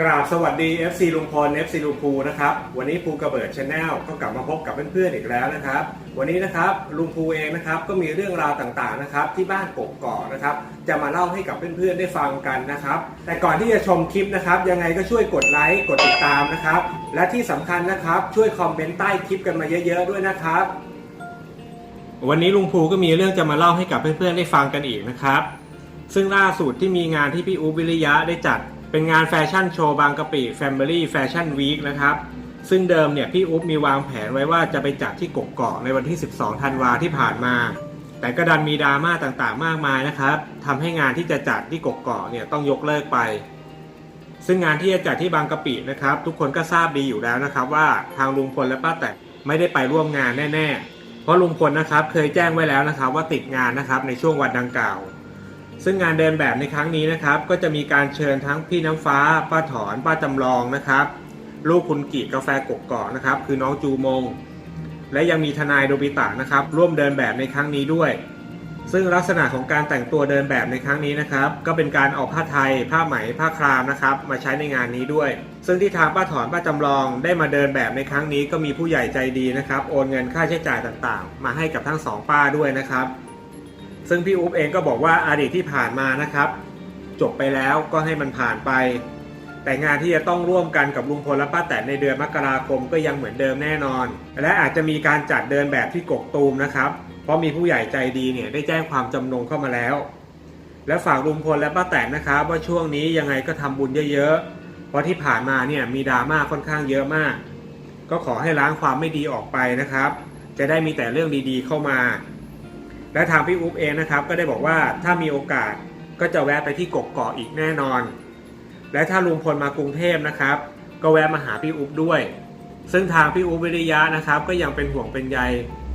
กราบสวัสดี FC ลุงพล FC ลุงภูนะครับ วันนี้ภูกระเบิดชาแนลก็กลับมาพบกับเพื่อนๆอีกแล้วนะครับ วันนี้นะครับลุงภูเองนะครับก็มีเรื่องราวต่างๆนะครับที่บ้านกกอกนะครับจะมาเล่าให้กับเพื่อนๆได้ฟังกันนะครับ แต่ก่อนที่จะชมคลิปนะครับ ยังไงก็ช่วยกดไลค์กดติดตามนะครับ และที่สำคัญนะครับช่วยคอมเมนต์ใต้คลิปกันมาเยอะๆด้วยนะครับ วันนี้ลุงภูก็มีเรื่องจะมาเล่าให้กับเพื่อนๆได้ฟังกันอีกนะครับ ซึ่งล่าสุดที่มีงานที่พี่อูบวิริยะได้จัด เป็นงานแฟชั่นโชว์บางกะปิ Family Fashion Week นะครับ ซึ่งเดิมเนี่ยพี่อุ๊บมีวางแผนไว้ว่าจะไปจัดที่กกอกในวันที่ 12 ธันวาที่ผ่านมา แต่ก็ดันมีดราม่าต่างๆ มากมายนะครับทำให้งานที่จะจัดที่กกอกเนี่ยต้องยกเลิกไป ซึ่งงานที่จะจัดที่บางกะปินะครับ ทุกคนก็ทราบดีอยู่แล้วนะครับ ว่าทางลุงพลและป้าแตนไม่ได้ไปร่วมงานแน่ ๆ เพราะลุงพลนะครับเคยแจ้งไว้แล้วนะครับว่าติดงานนะครับในช่วงวันดังกล่าว ซึ่งงานเดินแบบในครั้งนี้นะครับ ก็จะมีการเชิญทั้งพี่น้ำฟ้า ป้าถอน ป้าจำลองนะครับ ลูกคุณกีกาแฟกกอกนะครับ คือน้องจูมง และยังมีทนายโดบิตะนะครับ ร่วมเดินแบบในครั้งนี้ด้วย ซึ่งลักษณะของการแต่งตัวเดินแบบในครั้งนี้นะครับ ก็เป็นการออกผ้าไทย ผ้าไหม ผ้าครามนะครับ มาใช้ในงานนี้ด้วย ซึ่งที่ทางป้าถอนป้าจำลองได้มาเดินแบบในครั้งนี้ก็มีผู้ใหญ่ใจดีนะครับ โอนเงินค่าใช้จ่ายต่างๆ มาให้กับทั้งสองป้าด้วยนะครับ ซึ่งพี่อุ๊บเองก็บอกว่าอาดีตที่ผ่านมานะครับ จบไปแล้วก็ให้มันผ่านไป แต่งานที่จะต้องร่วมกันกับลุงพลและป้าแตนในเดือนมกราคมก็ยังเหมือนเดิมแน่นอน และอาจจะมีการจัดเดินแบบที่กกตูมนะครับ เพราะมีผู้ใหญ่ใจดีเนี่ยได้แจ้งความจำนงเข้ามาแล้ว และฝากลุงพลและป้าแตนนะครับว่าช่วงนี้ยังไงก็ทำบุญเยอะๆเพราะที่ผ่านมาเนี่ยมีดราม่าค่อนข้างเยอะมาก ก็ขอให้ล้างความไม่ดีออกไปนะครับ จะได้มีแต่เรื่องดีๆเข้ามา และทางพี่อุ๊บเองนะครับ ก็ได้บอกว่าถ้ามีโอกาสก็จะแวะไปที่กกเกาะอีกแน่นอน และถ้าลุงพลมากรุงเทพนะครับ ก็แวะมาหาพี่อุ๊บด้วย ซึ่งทางพี่อุ๊บวิริยะนะครับ ก็ยังเป็นห่วงเป็นใย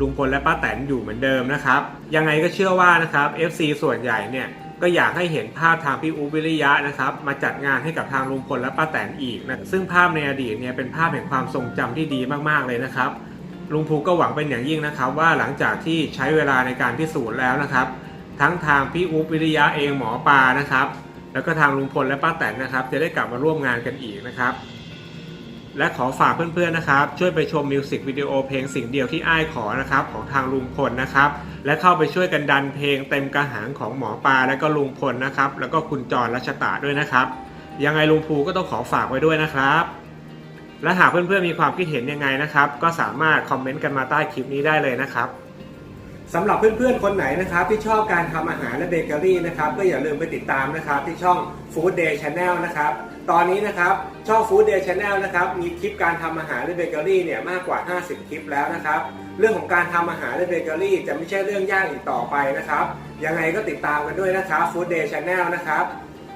ลุงพลและป้าแตนอยู่เหมือนเดิมนะครับ ยังไงก็เชื่อว่านะครับ FC ส่วนใหญ่เนี่ยก็อยากให้เห็นภาพทางพี่อุ๊บวิริยะนะครับมาจัดงานให้กับทางลุงพลและป้าแตนอีกนะซึ่งภาพในอดีตเนี่ยเป็นภาพแห่งความทรงจำที่ดีมากๆเลยนะครับ ลุงภูก็หวังเป็นอย่างยิ่งนะครับ ว่าหลังจากที่ใช้เวลาในการพิสูจน์แล้วนะครับ ทั้งทางพี่อุ๊บวิริยะเองหมอปลานะครับ แล้วก็ทางลุงพลและป้าแตนนะครับ จะได้กลับมาร่วมงานกันอีกนะครับ และขอฝากเพื่อนๆนะครับ ช่วยไปชมมิวสิกวิดีโอเพลงสิ่งเดียวที่อ้ายขอนะครับ ของทางลุงพลนะครับ และเข้าไปช่วยกันดันเพลงเต็มกระหางของหมอปลาและก็ลุงพลนะครับ แล้วก็คุณจรรัชตาด้วยนะครับ ยังไงลุงภูก็ต้องขอฝากไว้ด้วยนะครับ และหากเพื่อนๆมีความคิดเห็นยังไงนะครับ ก็สามารถคอมเมนต์กันมาใต้คลิปนี้ได้เลยนะครับสำหรับเพื่อนๆ คนไหนนะครับ ที่ชอบการทำอาหารและเบเกอรี่นะครับ ก็อย่าลืมไปติดตามนะครับ ที่ช่อง Food Day Channel นะครับ ตอนนี้นะครับ ช่อง Food Day Channel นะครับ มีคลิปการทำอาหารและเบเกอรี่เนี่ยมากกว่า 50 คลิปแล้วนะครับ เรื่องของการทำอาหารและเบเกอรี่ จะไม่ใช่เรื่องยากอีกต่อไปนะครับ ยังไงก็ติดตามกันด้วยนะครับ Food Day Channel นะครับ